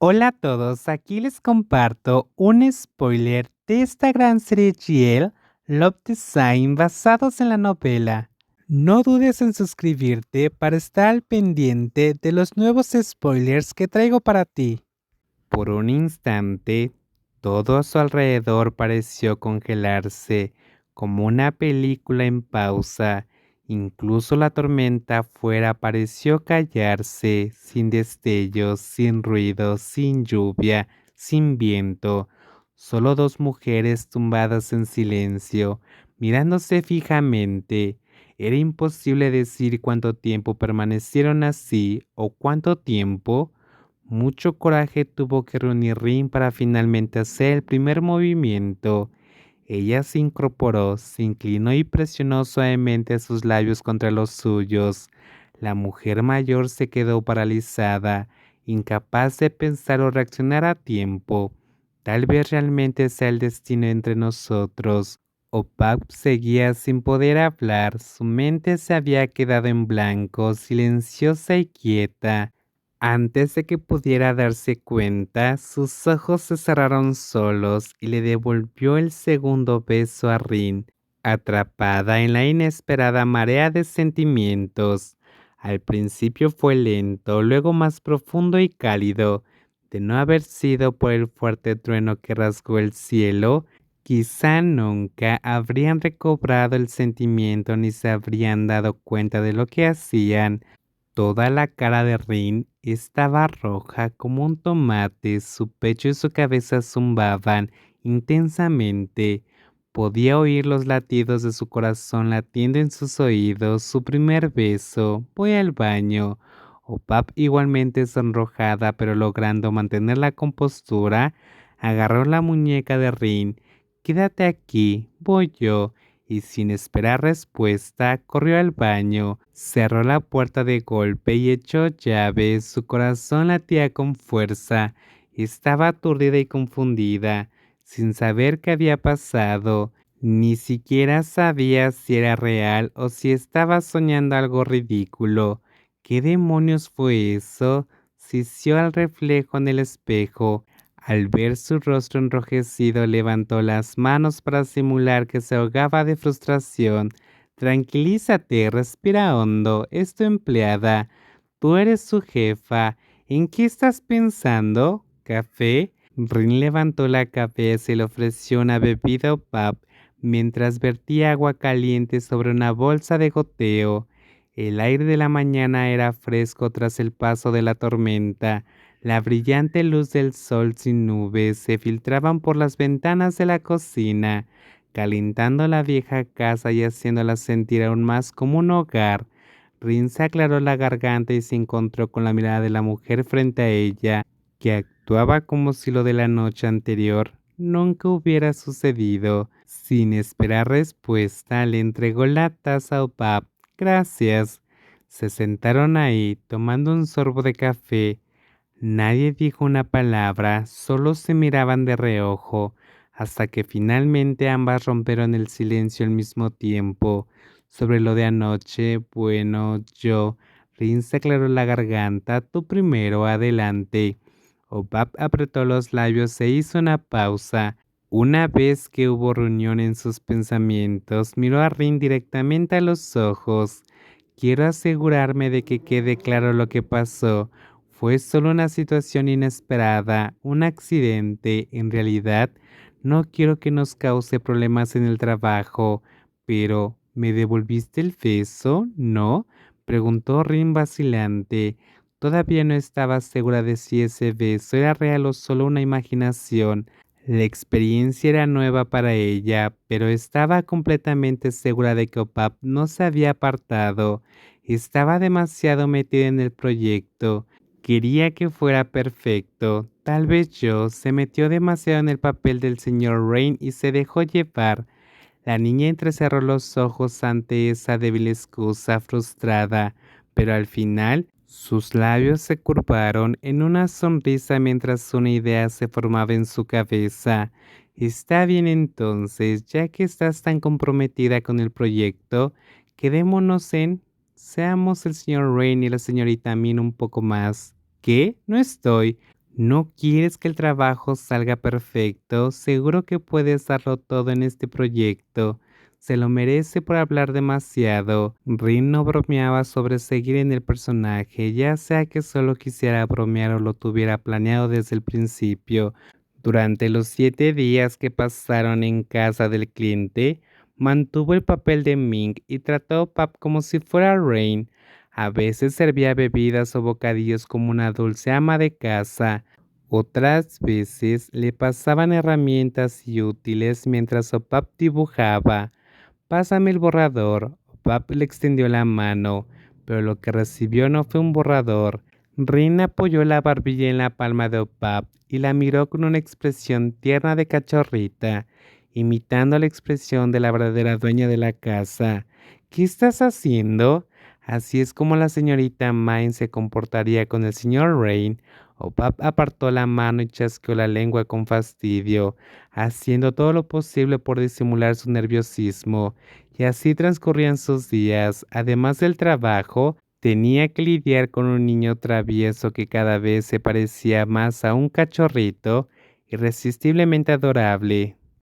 Hola a todos, aquí les comparto un spoiler de esta gran serie GL Love Design basados en la novela. No dudes en suscribirte para estar al pendiente de los nuevos spoilers que traigo para ti. Por un instante, todo a su alrededor pareció congelarse, como una película en pausa Incluso la tormenta afuera pareció callarse, sin destellos, sin ruido, sin lluvia, sin viento. Solo dos mujeres tumbadas en silencio, mirándose fijamente. Era imposible decir cuánto tiempo permanecieron así o cuánto tiempo. Mucho coraje tuvo que reunir Rin para finalmente hacer el primer movimiento. Ella se incorporó, se inclinó y presionó suavemente sus labios contra los suyos. La mujer mayor se quedó paralizada, incapaz de pensar o reaccionar a tiempo. Tal vez realmente sea el destino entre nosotros. Opap seguía sin poder hablar, su mente se había quedado en blanco, silenciosa y quieta. Antes de que pudiera darse cuenta, sus ojos se cerraron solos y le devolvió el segundo beso a Rin, atrapada en la inesperada marea de sentimientos. Al principio fue lento, luego más profundo y cálido. De no haber sido por el fuerte trueno que rasgó el cielo, quizá nunca habrían recobrado el sentimiento ni se habrían dado cuenta de lo que hacían. Toda la cara de Rin estaba roja como un tomate, su pecho y su cabeza zumbaban intensamente. Podía oír los latidos de su corazón latiendo en sus oídos. Su primer beso. Voy al baño. Opap, igualmente sonrojada, pero logrando mantener la compostura, agarró la muñeca de Rin. Quédate aquí, voy yo y sin esperar respuesta corrió al baño, cerró la puerta de golpe y echó llave. Su corazón latía con fuerza. Estaba aturdida y confundida, sin saber qué había pasado. Ni siquiera sabía si era real o si estaba soñando algo ridículo. ¿Qué demonios fue eso? Sisió al reflejo en el espejo. Al ver su rostro enrojecido, levantó las manos para simular que se ahogaba de frustración. Tranquilízate, respira hondo, es tu empleada. Tú eres su jefa. ¿En qué estás pensando? ¿Café? Rin levantó la cabeza y le ofreció una bebida o mientras vertía agua caliente sobre una bolsa de goteo. El aire de la mañana era fresco tras el paso de la tormenta. La brillante luz del sol sin nubes se filtraban por las ventanas de la cocina, calentando la vieja casa y haciéndola sentir aún más como un hogar. Rin aclaró la garganta y se encontró con la mirada de la mujer frente a ella, que actuaba como si lo de la noche anterior nunca hubiera sucedido. Sin esperar respuesta, le entregó la taza o pap. Gracias. Se sentaron ahí, tomando un sorbo de café. Nadie dijo una palabra, solo se miraban de reojo, hasta que finalmente ambas rompieron el silencio al mismo tiempo. Sobre lo de anoche, bueno, yo, Rin se aclaró la garganta, tú primero, adelante. Obab apretó los labios e hizo una pausa. Una vez que hubo reunión en sus pensamientos, miró a Rin directamente a los ojos. Quiero asegurarme de que quede claro lo que pasó. Fue solo una situación inesperada, un accidente. En realidad, no quiero que nos cause problemas en el trabajo. Pero, ¿me devolviste el beso? ¿No? preguntó Rin vacilante. Todavía no estaba segura de si ese beso era real o solo una imaginación. La experiencia era nueva para ella, pero estaba completamente segura de que Opap no se había apartado. Estaba demasiado metida en el proyecto. Quería que fuera perfecto. Tal vez yo se metió demasiado en el papel del señor Rain y se dejó llevar. La niña entrecerró los ojos ante esa débil excusa frustrada, pero al final sus labios se curvaron en una sonrisa mientras una idea se formaba en su cabeza. Está bien entonces, ya que estás tan comprometida con el proyecto, quedémonos en seamos el señor Rain y la señorita Min un poco más. ¿Qué? No estoy. ¿No quieres que el trabajo salga perfecto? Seguro que puedes darlo todo en este proyecto. Se lo merece por hablar demasiado. Rin no bromeaba sobre seguir en el personaje, ya sea que solo quisiera bromear o lo tuviera planeado desde el principio. Durante los siete días que pasaron en casa del cliente, mantuvo el papel de Ming y trató a Pap como si fuera Rain. A veces servía bebidas o bocadillos como una dulce ama de casa. Otras veces le pasaban herramientas y útiles mientras Opap dibujaba. Pásame el borrador. Opap le extendió la mano, pero lo que recibió no fue un borrador. Rin apoyó la barbilla en la palma de Opap y la miró con una expresión tierna de cachorrita, imitando la expresión de la verdadera dueña de la casa. ¿Qué estás haciendo? Así es como la señorita Main se comportaría con el señor Rain. Opap apartó la mano y chasqueó la lengua con fastidio, haciendo todo lo posible por disimular su nerviosismo. Y así transcurrían sus días. Además del trabajo, tenía que lidiar con un niño travieso que cada vez se parecía más a un cachorrito, irresistiblemente adorable.